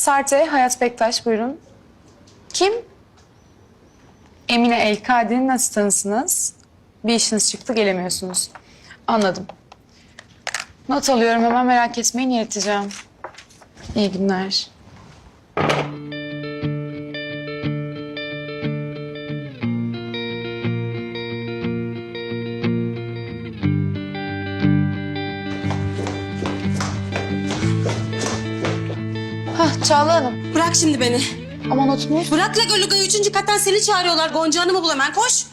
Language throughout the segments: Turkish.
Sarte, Hayat Bektaş buyurun. Kim? Emine Elkadir'in asistanısınız. Bir işiniz çıktı gelemiyorsunuz. Anladım. Not alıyorum hemen merak etmeyin ileteceğim. İyi günler. Çağla Hanım. Bırak şimdi beni. Ama notunuz. Bırak La Gölüga'yı üçüncü kattan seni çağırıyorlar. Gonca Hanım'ı bul hemen koş.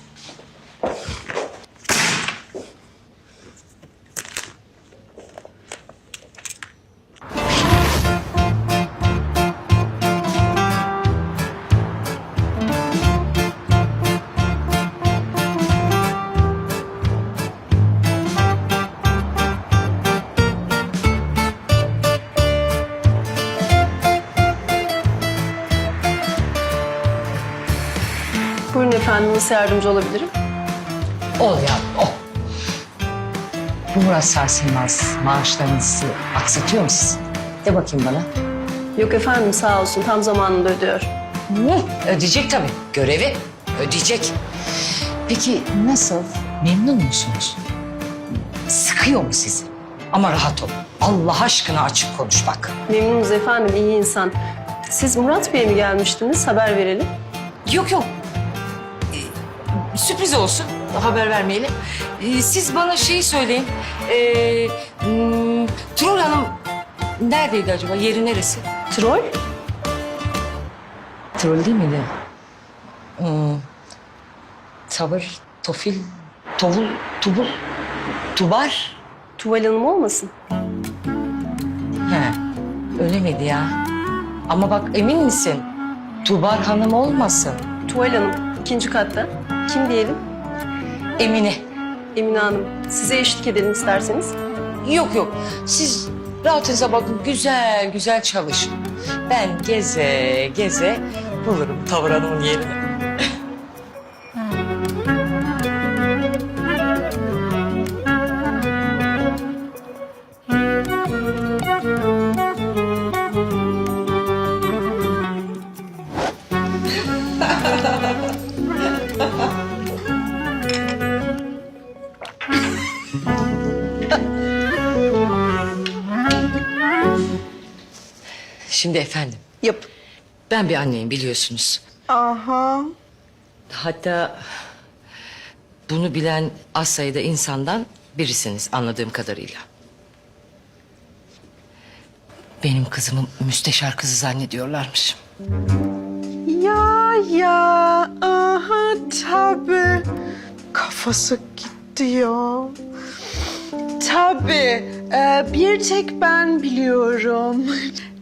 Efendim, nasıl yardımcı olabilirim? Ol ya, ol. Bu Murat Sarsılmaz maaşlarınızı aksatıyor musun? De bakayım bana. Yok efendim, sağ olsun. Tam zamanında ödüyor. Hı, ödeyecek tabii. Görevi ödeyecek. Peki nasıl? Memnun musunuz? Sıkıyor mu sizi? Ama rahat ol. Allah aşkına açık konuş bak. Memnunuz efendim, iyi insan. Siz Murat Bey'e mi gelmiştiniz? Haber verelim. Yok yok. Sürpriz olsun. Haber vermeyelim. Ee, siz bana şeyi söyleyin. Ee, hmm, Troll Hanım neredeydi acaba? Yeri neresi? Troll? Troll değil miydi? Hmm. Tavır, tofil, tovul, tubul, tubar. Tuval Hanım olmasın? He, öyle miydi ya? Ama bak emin misin? Tubar Hanım olmasın. Tuval Hanım, ikinci katta. Kim diyelim? Emine. Emine Hanım. Size eşlik edelim isterseniz. Yok yok. Siz rahatınıza bakın. Güzel güzel çalışın. Ben geze geze bulurum Tavır Hanım'ın yerini. Şimdi efendim. Yap. Ben bir anneyim biliyorsunuz. Aha. Hatta bunu bilen az sayıda insandan birisiniz anladığım kadarıyla. Benim kızımı müsteşar kızı zannediyorlarmış. Ya ya aha tabi kafası gitti ya. Tabi e, bir tek ben biliyorum.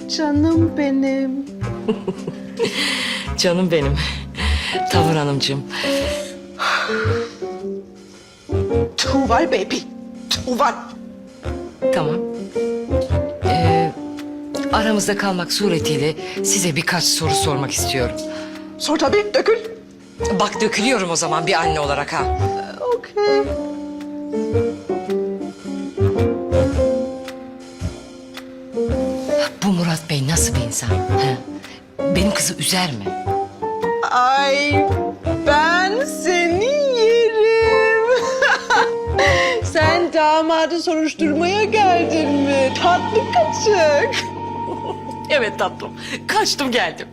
Canım benim. Canım benim. Tavır Hanımcığım. Tuval baby. Tuval. Tamam. Ee, aramızda kalmak suretiyle size birkaç soru sormak istiyorum. Sor tabi dökül. Bak dökülüyorum o zaman bir anne olarak ha. Okey. Kızı üzer mi? Ay ben seni yerim. Sen damadı soruşturmaya geldin mi? Tatlı kaçık. Evet tatlım. Kaçtım geldim.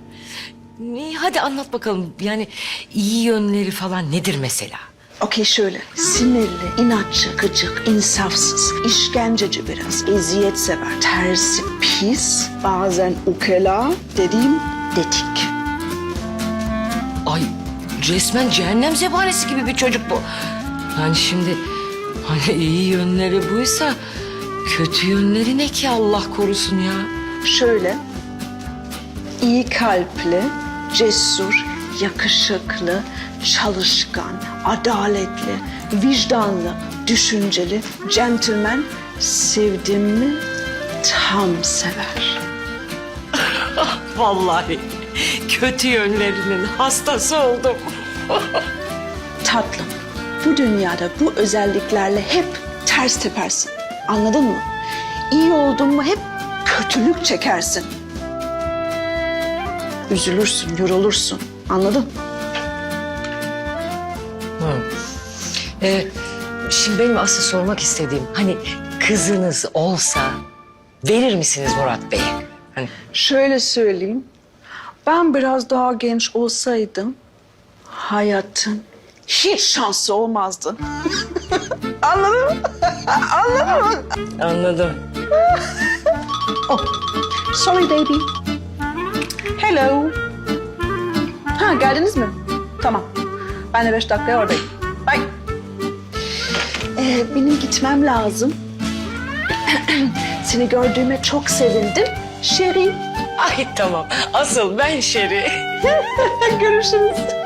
Ne, hadi anlat bakalım. Yani iyi yönleri falan nedir mesela? Okey şöyle. Sinirli, inatçı, gıcık, insafsız, işkenceci biraz, eziyet sever, tersi, pis, bazen ukela, dediğim detik. Ay resmen cehennem zebanesi gibi bir çocuk bu. Yani şimdi hani iyi yönleri buysa kötü yönleri ne ki Allah korusun ya. Şöyle, iyi kalpli, cesur, yakışıklı, çalışkan, adaletli, vicdanlı, düşünceli, centilmen, sevdim mi tam sever. Vallahi kötü yönlerinin hastası oldum. Tatlım, bu dünyada bu özelliklerle hep ters tepersin. Anladın mı? İyi oldun mu hep kötülük çekersin. üzülürsün, yorulursun. Anladın? Ee, şimdi benim asıl sormak istediğim hani kızınız olsa verir misiniz Murat Bey'e? Hani Şöyle söyleyeyim. Ben biraz daha genç olsaydım hayatın hiç şansı olmazdı. Anladın mı? Anladın mı? anladım. Sorry baby. Hello. Ha geldiniz mi? Tamam. Ben de beş dakikaya oradayım. Bye. Ee, benim gitmem lazım. Seni gördüğüme çok sevindim. Şeri. Ay tamam. Asıl ben Şeri. Görüşürüz.